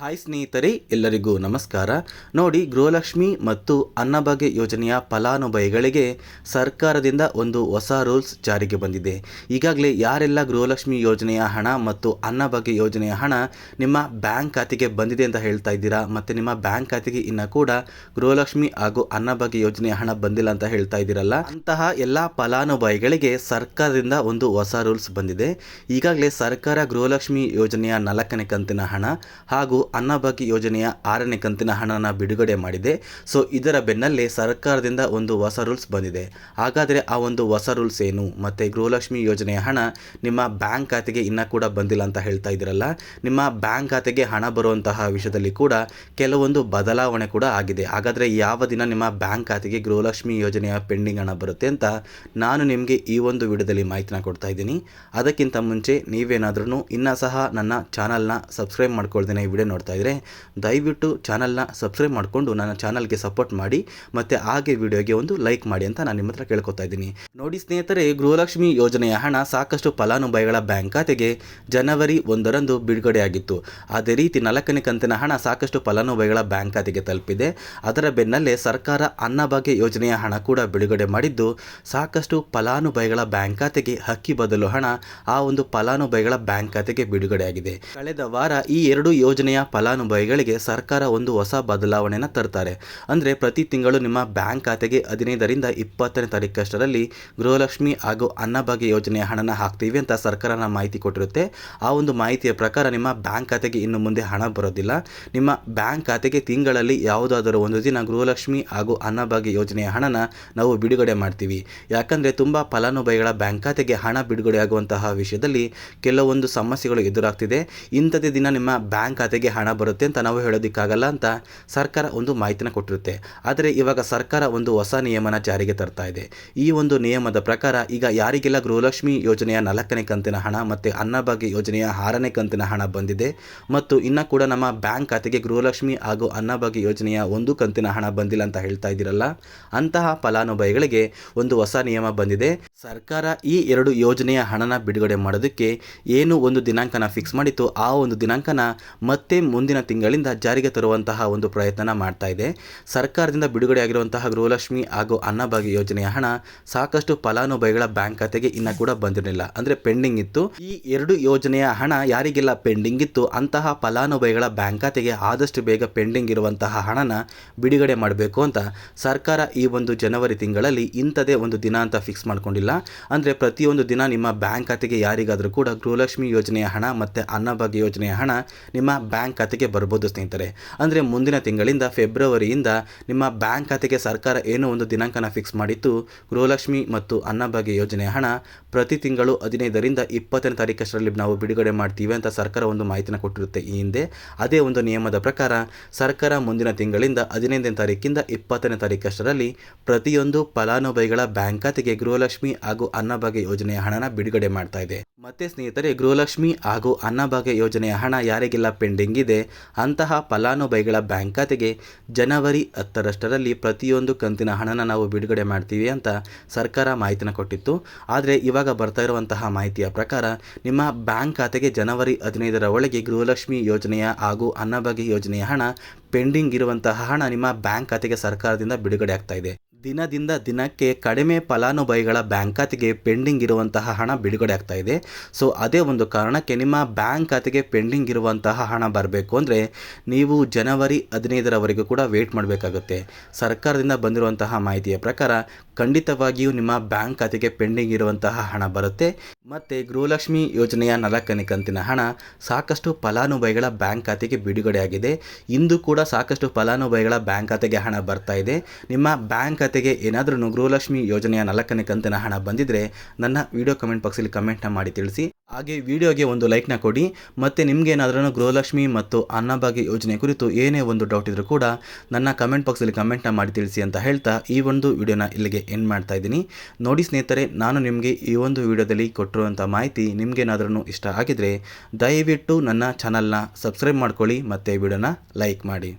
Hi ಸ್ನೇಹಿತರೆ, ಎಲ್ಲರಿಗೂ ನಮಸ್ಕಾರ. ನೋಡಿ, ಗೃಹಲಕ್ಷ್ಮಿ ಮತ್ತು ಅನ್ನಭಾಗ್ಯ ಯೋಜನೆಯ ಫಲಾನುಭವಿಗಳಿಗೆ ಸರ್ಕಾರದಿಂದ ಒಂದು ಹೊಸ ರೂಲ್ಸ್ ಜಾರಿಗೆ ಬಂದಿದೆ. ಈಗಾಗಲೇ ಯಾರೆಲ್ಲ ಗೃಹಲಕ್ಷ್ಮಿ ಯೋಜನೆಯ ಹಣ ಮತ್ತು ಅನ್ನಭಾಗ್ಯ ಯೋಜನೆಯ ಹಣ ನಿಮ್ಮ ಬ್ಯಾಂಕ್ ಖಾತೆಗೆ ಬಂದಿದೆ ಅಂತ ಹೇಳ್ತಾ ಇದ್ದೀರಾ? ಮತ್ತು ನಿಮ್ಮ ಬ್ಯಾಂಕ್ ಖಾತೆಗೆ ಇನ್ನು ಕೂಡ ಗೃಹಲಕ್ಷ್ಮಿ ಹಾಗೂ ಅನ್ನಭಾಗ್ಯ ಯೋಜನೆಯ ಹಣ ಬಂದಿಲ್ಲ ಅಂತ ಹೇಳ್ತಾ ಇದ್ದೀರಲ್ಲ? ಅಂತಹ ಎಲ್ಲ ಫಲಾನುಭವಿಗಳಿಗೆ ಸರ್ಕಾರದಿಂದ ಒಂದು ಹೊಸ ರೂಲ್ಸ್ ಬಂದಿದೆ. ಈಗಾಗಲೇ ಸರ್ಕಾರ ಗೃಹಲಕ್ಷ್ಮಿ ಯೋಜನೆಯ ನಾಲ್ಕನೇ ಕಂತಿನ ಹಣ ಹಾಗೂ ಅನ್ನಭಾಗ್ಯ ಯೋಜನೆಯ ಆರನೇ ಕಂತಿನ ಹಣನ ಬಿಡುಗಡೆ ಮಾಡಿದೆ. ಸೊ, ಇದರ ಬೆನ್ನಲ್ಲೇ ಸರ್ಕಾರದಿಂದ ಒಂದು ಹೊಸ ರೂಲ್ಸ್ ಬಂದಿದೆ. ಹಾಗಾದರೆ ಆ ಒಂದು ಹೊಸ ರೂಲ್ಸ್ ಏನು? ಮತ್ತು ಗೃಹಲಕ್ಷ್ಮಿ ಯೋಜನೆಯ ಹಣ ನಿಮ್ಮ ಬ್ಯಾಂಕ್ ಖಾತೆಗೆ ಇನ್ನೂ ಕೂಡ ಬಂದಿಲ್ಲ ಅಂತ ಹೇಳ್ತಾ ಇದ್ದೀರಲ್ಲ? ನಿಮ್ಮ ಬ್ಯಾಂಕ್ ಖಾತೆಗೆ ಹಣ ಬರುವಂತಹ ವಿಷಯದಲ್ಲಿ ಕೂಡ ಕೆಲವೊಂದು ಬದಲಾವಣೆ ಕೂಡ ಆಗಿದೆ. ಹಾಗಾದರೆ ಯಾವ ದಿನ ನಿಮ್ಮ ಬ್ಯಾಂಕ್ ಖಾತೆಗೆ ಗೃಹಲಕ್ಷ್ಮಿ ಯೋಜನೆಯ ಪೆಂಡಿಂಗ್ ಹಣ ಬರುತ್ತೆ ಅಂತ ನಾನು ನಿಮಗೆ ಈ ಒಂದು ವಿಡಿಯೋದಲ್ಲಿ ಮಾಹಿತಿನ ಕೊಡ್ತಾ ಇದ್ದೀನಿ. ಅದಕ್ಕಿಂತ ಮುಂಚೆ ನೀವೇನಾದ್ರೂ ಇನ್ನೂ ಸಹ ನನ್ನ ಚಾನಲ್ನ ಸಬ್ಸ್ಕ್ರೈಬ್ ಮಾಡ್ಕೊಳ್ದೇನೆ ವಿಡಿಯೋ ನೋಡ್ತಾ ಇದ್ದರೆ ದಯವಿಟ್ಟು ಚಾನಲ್ನ ಸಬ್ಸ್ಕ್ರೈಬ್ ಮಾಡಿಕೊಂಡು ನನ್ನ ಚಾನಲ್ಗೆ ಸಪೋರ್ಟ್ ಮಾಡಿ, ಮತ್ತು ಹಾಗೆ ವಿಡಿಯೋಗೆ ಒಂದು ಲೈಕ್ ಮಾಡಿ ಅಂತ ನಾನು ನಿಮ್ಮ ಹತ್ರ ಕೇಳ್ಕೊತಾ ಇದ್ದೀನಿ. ನೋಡಿ ಸ್ನೇಹಿತರೆ, ಗೃಹಲಕ್ಷ್ಮಿ ಯೋಜನೆಯ ಹಣ ಸಾಕಷ್ಟು ಫಲಾನುಭವಿಗಳ ಬ್ಯಾಂಕ್ ಖಾತೆಗೆ ಜನವರಿ ಒಂದರಂದು ಬಿಡುಗಡೆಯಾಗಿತ್ತು. ಅದೇ ರೀತಿ ನಾಲ್ಕನೇ ಕಂತಿನ ಹಣ ಸಾಕಷ್ಟು ಫಲಾನುಭವಿಗಳ ಬ್ಯಾಂಕ್ ಖಾತೆಗೆ ತಲುಪಿದೆ. ಅದರ ಬೆನ್ನಲ್ಲೇ ಸರ್ಕಾರ ಅನ್ನಭಾಗ್ಯ ಯೋಜನೆಯ ಹಣ ಕೂಡ ಬಿಡುಗಡೆ ಮಾಡಿದ್ದು, ಸಾಕಷ್ಟು ಫಲಾನುಭವಿಗಳ ಬ್ಯಾಂಕ್ ಖಾತೆಗೆ ಹಕ್ಕಿ ಬದಲು ಹಣ ಆ ಒಂದು ಫಲಾನುಭವಿಗಳ ಬ್ಯಾಂಕ್ ಖಾತೆಗೆ ಬಿಡುಗಡೆಯಾಗಿದೆ. ಕಳೆದ ವಾರ ಈ ಎರಡು ಯೋಜನೆಯ ಫಲಾನುಭವಿಗಳಿಗೆ ಸರ್ಕಾರ ಒಂದು ಹೊಸ ಬದಲಾವಣೆಯನ್ನು ತರ್ತಾರೆ. ಅಂದರೆ ಪ್ರತಿ ತಿಂಗಳು ನಿಮ್ಮ ಬ್ಯಾಂಕ್ ಖಾತೆಗೆ ಹದಿನೈದರಿಂದ ಇಪ್ಪತ್ತನೇ ತಾರೀಕಷ್ಟರಲ್ಲಿ ಗೃಹಲಕ್ಷ್ಮಿ ಹಾಗೂ ಅನ್ನಭಾಗ್ಯ ಯೋಜನೆಯ ಹಣನ ಹಾಕ್ತೀವಿ ಅಂತ ಸರ್ಕಾರನ ಮಾಹಿತಿ ಕೊಟ್ಟಿರುತ್ತೆ. ಆ ಒಂದು ಮಾಹಿತಿಯ ಪ್ರಕಾರ ನಿಮ್ಮ ಬ್ಯಾಂಕ್ ಖಾತೆಗೆ ಇನ್ನು ಮುಂದೆ ಹಣ ಬರೋದಿಲ್ಲ. ನಿಮ್ಮ ಬ್ಯಾಂಕ್ ಖಾತೆಗೆ ತಿಂಗಳಲ್ಲಿ ಯಾವುದಾದರೂ ಒಂದು ದಿನ ಗೃಹಲಕ್ಷ್ಮಿ ಹಾಗೂ ಅನ್ನಭಾಗ್ಯ ಯೋಜನೆಯ ಹಣನ ನಾವು ಬಿಡುಗಡೆ ಮಾಡ್ತೀವಿ. ಯಾಕಂದರೆ ತುಂಬ ಫಲಾನುಭವಿಗಳ ಬ್ಯಾಂಕ್ ಖಾತೆಗೆ ಹಣ ಬಿಡುಗಡೆಯಾಗುವಂತಹ ವಿಷಯದಲ್ಲಿ ಕೆಲವೊಂದು ಸಮಸ್ಯೆಗಳು ಎದುರಾಗ್ತಿದೆ. ಇಂಥದೇ ದಿನ ನಿಮ್ಮ ಬ್ಯಾಂಕ್ ಖಾತೆಗೆ ಹಣ ಬರುತ್ತೆ ಅಂತ ನಾವು ಹೇಳೋದಕ್ಕಾಗಲ್ಲ ಅಂತ ಸರ್ಕಾರ ಒಂದು ಮಾಹಿತಿನ ಕೊಟ್ಟಿರುತ್ತೆ. ಆದರೆ ಇವಾಗ ಸರ್ಕಾರ ಒಂದು ಹೊಸ ನಿಯಮನ ಜಾರಿಗೆ ತರ್ತಾ ಇದೆ. ಈ ಒಂದು ನಿಯಮದ ಪ್ರಕಾರ ಈಗ ಯಾರಿಗೆಲ್ಲ ಗೃಹಲಕ್ಷ್ಮಿ ಯೋಜನೆಯ ನಾಲ್ಕನೇ ಕಂತಿನ ಹಣ ಮತ್ತು ಅನ್ನಭಾಗ್ಯ ಯೋಜನೆಯ ಆರನೇ ಕಂತಿನ ಹಣ ಬಂದಿದೆ ಮತ್ತು ಇನ್ನು ಕೂಡ ನಮ್ಮ ಬ್ಯಾಂಕ್ ಖಾತೆಗೆ ಗೃಹಲಕ್ಷ್ಮಿ ಹಾಗೂ ಅನ್ನಭಾಗ್ಯ ಯೋಜನೆಯ ಒಂದು ಕಂತಿನ ಹಣ ಬಂದಿಲ್ಲ ಅಂತ ಹೇಳ್ತಾ ಇದ್ದೀರಲ್ಲ, ಅಂತಹ ಫಲಾನುಭವಿಗಳಿಗೆ ಒಂದು ಹೊಸ ನಿಯಮ ಬಂದಿದೆ. ಸರ್ಕಾರ ಈ ಎರಡು ಯೋಜನೆಯ ಹಣನ ಬಿಡುಗಡೆ ಮಾಡೋದಕ್ಕೆ ಏನು ಒಂದು ದಿನಾಂಕನ ಫಿಕ್ಸ್ ಮಾಡಿತ್ತು, ಆ ಒಂದು ದಿನಾಂಕನ ಮತ್ತೆ ಮುಂದಿನ ತಿಂಗಳಿಂದ ಜಾರಿಗೆ ತರುವಂತಹ ಒಂದು ಪ್ರಯತ್ನ ಮಾಡ್ತಾ ಇದೆ. ಸರ್ಕಾರದಿಂದ ಬಿಡುಗಡೆಯಾಗಿರುವಂತಹ ಗೃಹಲಕ್ಷ್ಮಿ ಹಾಗೂ ಅನ್ನಭಾಗ್ಯ ಯೋಜನೆಯ ಹಣ ಸಾಕಷ್ಟು ಫಲಾನುಭವಿಗಳ ಬ್ಯಾಂಕ್ ಖಾತೆಗೆ ಇನ್ನ ಕೂಡ ಬಂದಿರಲಿಲ್ಲ. ಅಂದರೆ ಪೆಂಡಿಂಗ್ ಇತ್ತು. ಈ ಎರಡು ಯೋಜನೆಯ ಹಣ ಯಾರಿಗೆಲ್ಲ ಪೆಂಡಿಂಗ್ ಇತ್ತು, ಅಂತಹ ಫಲಾನುಭವಿಗಳ ಬ್ಯಾಂಕ್ ಖಾತೆಗೆ ಆದಷ್ಟು ಬೇಗ ಪೆಂಡಿಂಗ್ ಇರುವಂತಹ ಹಣನ ಬಿಡುಗಡೆ ಮಾಡಬೇಕು ಅಂತ ಸರ್ಕಾರ ಈ ಒಂದು ಜನವರಿ ತಿಂಗಳಲ್ಲಿ ಇಂಥದೇ ಒಂದು ದಿನ ಅಂತ ಫಿಕ್ಸ್ ಮಾಡ್ಕೊಂಡಿಲ್ಲ. ಅಂದರೆ ಪ್ರತಿಯೊಂದು ದಿನ ನಿಮ್ಮ ಬ್ಯಾಂಕ್ ಖಾತೆಗೆ ಯಾರಿಗಾದರೂ ಕೂಡ ಗೃಹಲಕ್ಷ್ಮಿ ಯೋಜನೆಯ ಹಣ ಮತ್ತು ಅನ್ನಭಾಗ್ಯ ಯೋಜನೆಯ ಹಣ ನಿಮ್ಮ ಬ್ಯಾಂಕ್ ಖಾತೆಗೆ ಬರ್ಬೋದು ಸ್ನೇಹಿತರೆ. ಅಂದರೆ ಮುಂದಿನ ತಿಂಗಳಿಂದ ಫೆಬ್ರವರಿಯಿಂದ ನಿಮ್ಮ ಬ್ಯಾಂಕ್ ಖಾತೆಗೆ ಸರ್ಕಾರ ಏನೋ ಒಂದು ದಿನಾಂಕನ ಫಿಕ್ಸ್ ಮಾಡಿತ್ತು ಗೃಹಲಕ್ಷ್ಮಿ ಮತ್ತು ಅನ್ನಭಾಗ್ಯ ಯೋಜನೆಯ ಹಣ ಪ್ರತಿ ತಿಂಗಳು ಹದಿನೈದರಿಂದ ಇಪ್ಪತ್ತನೇ ತಾರೀಕಷ್ಟರಲ್ಲಿ ನಾವು ಬಿಡುಗಡೆ ಮಾಡ್ತೀವಿ ಅಂತ ಸರ್ಕಾರ ಒಂದು ಮಾಹಿತಿನ ಕೊಟ್ಟಿರುತ್ತೆ ಈ ಹಿಂದೆ. ಅದೇ ಒಂದು ನಿಯಮದ ಪ್ರಕಾರ ಸರ್ಕಾರ ಮುಂದಿನ ತಿಂಗಳಿಂದ ಹದಿನೈದನೇ ತಾರೀಕಿಂದ ಇಪ್ಪತ್ತನೇ ತಾರೀಕಷ್ಟರಲ್ಲಿ ಪ್ರತಿಯೊಂದು ಫಲಾನುಭವಿಗಳ ಬ್ಯಾಂಕ್ ಖಾತೆಗೆ ಗೃಹಲಕ್ಷ್ಮಿ ಹಾಗೂ ಅನ್ನಭಾಗ್ಯ ಯೋಜನೆಯ ಹಣನ ಬಿಡುಗಡೆ ಮಾಡ್ತಾ ಇದೆ. ಮತ್ತೆ ಸ್ನೇಹಿತರೆ, ಗೃಹಲಕ್ಷ್ಮಿ ಹಾಗೂ ಅನ್ನಭಾಗ್ಯ ಯೋಜನೆಯ ಹಣ ಯಾರಿಗೆಲ್ಲ ಪೆಂಡಿಂಗ್ ಇದೆ ಅಂತಹ ಫಲಾನುಭವಿಗಳ ಬ್ಯಾಂಕ್ ಖಾತೆಗೆ ಜನವರಿ ಹತ್ತರಷ್ಟರಲ್ಲಿ ಪ್ರತಿಯೊಂದು ಕಂತಿನ ಹಣನ ನಾವು ಬಿಡುಗಡೆ ಮಾಡ್ತೀವಿ ಅಂತ ಸರ್ಕಾರ ಮಾಹಿತಿನ ಕೊಟ್ಟಿತ್ತು. ಆದರೆ ಇವಾಗ ಬರ್ತಾ ಇರುವಂತಹ ಮಾಹಿತಿಯ ಪ್ರಕಾರ ನಿಮ್ಮ ಬ್ಯಾಂಕ್ ಖಾತೆಗೆ ಜನವರಿ ಹದಿನೈದರ ಒಳಗೆ ಗೃಹಲಕ್ಷ್ಮಿ ಯೋಜನೆಯ ಹಾಗೂ ಅನ್ನಭಾಗ್ಯ ಯೋಜನೆಯ ಹಣ ಪೆಂಡಿಂಗ್ ಇರುವಂತಹ ಹಣ ನಿಮ್ಮ ಬ್ಯಾಂಕ್ ಖಾತೆಗೆ ಸರ್ಕಾರದಿಂದ ಬಿಡುಗಡೆ ಆಗ್ತಾ ಇದೆ. ದಿನದಿಂದ ದಿನಕ್ಕೆ ಕಡಿಮೆ ಫಲಾನುಭವಿಗಳ ಬ್ಯಾಂಕ್ ಖಾತೆಗೆ ಪೆಂಡಿಂಗ್ ಇರುವಂತಹ ಹಣ ಬಿಡುಗಡೆ ಆಗ್ತಾ ಇದೆ. ಸೊ, ಅದೇ ಒಂದು ಕಾರಣಕ್ಕೆ ನಿಮ್ಮ ಬ್ಯಾಂಕ್ ಖಾತೆಗೆ ಪೆಂಡಿಂಗ್ ಇರುವಂತಹ ಹಣ ಬರಬೇಕು ಅಂದರೆ ನೀವು ಜನವರಿ ಹದಿನೈದರವರೆಗೂ ಕೂಡ ವೇಟ್ ಮಾಡಬೇಕಾಗುತ್ತೆ. ಸರ್ಕಾರದಿಂದ ಬಂದಿರುವಂತಹ ಮಾಹಿತಿಯ ಪ್ರಕಾರ ಖಂಡಿತವಾಗಿಯೂ ನಿಮ್ಮ ಬ್ಯಾಂಕ್ ಖಾತೆಗೆ ಪೆಂಡಿಂಗ್ ಇರುವಂತಹ ಹಣ ಬರುತ್ತೆ. ಮತ್ತು ಗೃಹಲಕ್ಷ್ಮಿ ಯೋಜನೆಯ ನಾಲ್ಕನೇ ಕಂತಿನ ಹಣ ಸಾಕಷ್ಟು ಫಲಾನುಭವಿಗಳ ಬ್ಯಾಂಕ್ ಖಾತೆಗೆ ಬಿಡುಗಡೆಯಾಗಿದೆ ಇಂದು ಕೂಡ ಸಾಕಷ್ಟು ಫಲಾನುಭವಿಗಳ ಬ್ಯಾಂಕ್ ಖಾತೆಗೆ ಹಣ ಬರ್ತಾ ಇದೆ. ನಿಮ್ಮ ಬ್ಯಾಂಕ್ ಖಾತೆಗೆ ಏನಾದರೂ ಗೃಹಲಕ್ಷ್ಮಿ ಯೋಜನೆಯ ನಾಲ್ಕನೇ ಕಂತಿನ ಹಣ ಬಂದಿದ್ರೆ ನನ್ನ ವಿಡಿಯೋ ಕಮೆಂಟ್ ಬಾಕ್ಸಲ್ಲಿ ಕಮೆಂಟ್ನ ಮಾಡಿ ತಿಳಿಸಿ. ಹಾಗೆ ವಿಡಿಯೋಗೆ ಒಂದು ಲೈಕ್ನ ಕೊಡಿ. ಮತ್ತು ನಿಮಗೇನಾದ್ರೂ ಗೃಹಲಕ್ಷ್ಮಿ ಮತ್ತು ಅನ್ನಭಾಗ್ಯ ಯೋಜನೆ ಕುರಿತು ಏನೇ ಒಂದು ಡೌಟ್ ಇದ್ದರೂ ಕೂಡ ನನ್ನ ಕಮೆಂಟ್ ಬಾಕ್ಸಲ್ಲಿ ಕಮೆಂಟ್ನ ಮಾಡಿ ತಿಳಿಸಿ ಅಂತ ಹೇಳ್ತಾ ಈ ಒಂದು ವಿಡಿಯೋನ ಇಲ್ಲಿಗೆ ಎಂಡ್ ಮಾಡ್ತಾ ಇದ್ದೀನಿ. ನೋಡಿ ಸ್ನೇಹಿತರೆ, ನಾನು ನಿಮಗೆ ಈ ಒಂದು ವಿಡಿಯೋದಲ್ಲಿ ಕೊಟ್ಟಿರುವಂಥ ಮಾಹಿತಿ ನಿಮಗೇನಾದ್ರೂ ಇಷ್ಟ ಆಗಿದ್ರೆ ದಯವಿಟ್ಟು ನನ್ನ ಚಾನಲ್ನ ಸಬ್ಸ್ಕ್ರೈಬ್ ಮಾಡ್ಕೊಳ್ಳಿ ಮತ್ತು ವಿಡಿಯೋನ ಲೈಕ್ ಮಾಡಿ.